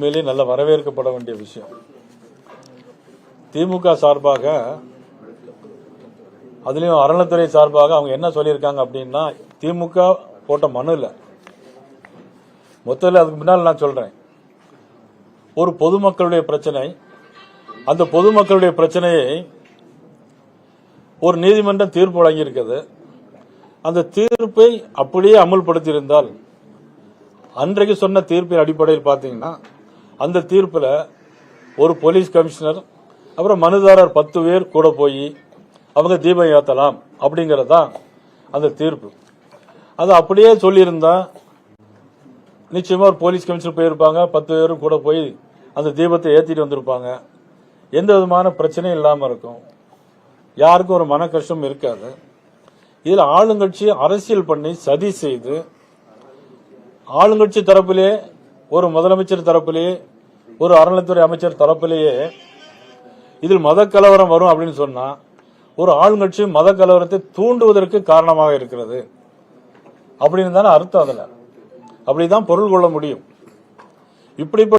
உண்மையிலேயே நல்ல வரவேற்கப்பட வேண்டிய விஷயம். திமுக சார்பாக அதுலேயும் அறநிலைத்துறை சார்பாக அவங்க என்ன சொல்லியிருக்காங்க அப்படின்னா திமுக போட்ட மனு இல்லை. மொத்தத்தில் அதுக்கு முன்னால் நான் சொல்கிறேன் ஒரு பொதுமக்களுடைய பிரச்சனை அந்த பொதுமக்களுடைய பிரச்சனையை ஒரு நீதிமன்றம் தீர்ப்பு வழங்கியிருக்கிறது. அந்த தீர்ப்பை அப்படியே அமுல்படுத்தியிருந்தால் அன்றைக்கு சொன்ன தீர்ப்பின் அடிப்படையில் பார்த்தீங்கன்னா அந்த தீர்ப்பில் ஒரு போலீஸ் கமிஷனர் அப்புறம் மனுதாரர் பத்து பேர் கூட போய் அவங்க தீபம் ஏற்றலாம் அப்படிங்கிறது தான் அந்த தீர்ப்பு. அது அப்படியே சொல்லியிருந்தா நிச்சயமாக ஒரு போலீஸ் கமிஷனர் போயிருப்பாங்க பத்து பேரும் கூட போய் அந்த தீபத்தை ஏற்றிட்டு வந்திருப்பாங்க. எந்த விதமான பிரச்சனையும் இல்லாமல் இருக்கும். யாருக்கும் ஒரு மன கஷ்டம் இருக்காது. இதில் ஆளுங்கட்சி அரசியல் பண்ணி சதி செய்து ஆளுங்கட்சி தரப்பிலே ஒரு முதலமைச்சர் தரப்பிலே ஒரு அறநிலைத்துறை அமைச்சர் தரப்பிலேயே இதில் மத கலவரம் வரும் அப்படின்னு சொன்னா ஒரு ஆளுங்கட்சி மத கலவரத்தை தூண்டுவதற்கு காரணமாக இருக்கிறது. அப்படின்னு தானே அர்த்தம் அதுல. அப்படிதான் பொருள் கொள்ள முடியும். இப்படிப்பட்ட